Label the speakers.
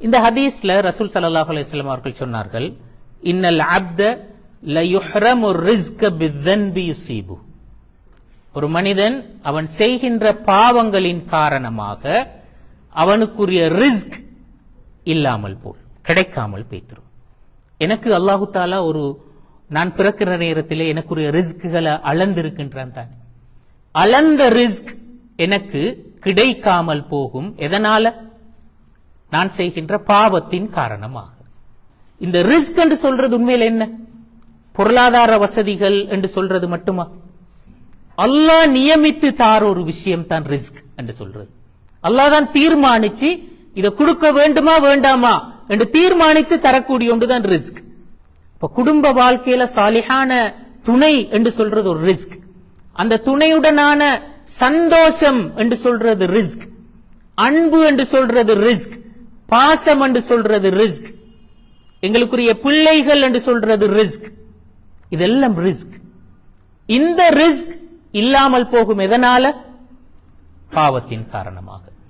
Speaker 1: இந்த ஹதீஸ்ல ரசூல் சல்லாஹ் அலிஸ்லாம் அவர்கள் சொன்னார்கள் இன்னல் அப்த ஒரு மனிதன் அவன் செய்கின்ற பாவங்களின் காரணமாக அவனுக்குரிய ரிஸ்க் இல்லாமல் போய் கிடைக்காமல் போய்த்திரும். எனக்கு அல்லாஹு தாலா ஒரு நான் பிறக்கிற நேரத்திலே எனக்குரிய ரிஸ்க்குகளை அளந்திருக்கின்றான் தானே. அளந்த ரிஸ்க் எனக்கு கிடைக்காமல் போகும். எதனால? நான் செய்கின்ற பாவத்தின் காரணமாக. இந்த ரிஸ்க் என்று சொல்றது உண்மையில் என்ன? பொருளாதார வசதிகள் என்று சொல்றது மட்டுமா? அல்லாஹ் நியமித்து தார் ஒரு விஷயம் தான் ரிஸ்க் என்று சொல்றது. அல்லாஹ் தான் தீர்மானிச்சு இதை கொடுக்க வேண்டுமா வேண்டாமா என்று தீர்மானித்து தரக்கூடிய ஒன்றுதான் ரிஸ்க். இப்ப குடும்ப வாழ்க்கையில சாலிகான துணை என்று சொல்றது ஒரு ரிஸ்க். அந்த துணையுடனான சந்தோஷம் என்று சொல்றது ரிஸ்க். அன்பு என்று சொல்றது ரிஸ்க். பாசம் என்று சொல்றது ரிஸ்க். எங்களுக்குரிய பிள்ளைகள் என்று சொல்றது ரிஸ்க். இதெல்லாம் ரிஸ்க். இந்த ரிஸ்க் இல்லாமல் போகும் எதனால? பாவத்தின் காரணமாக.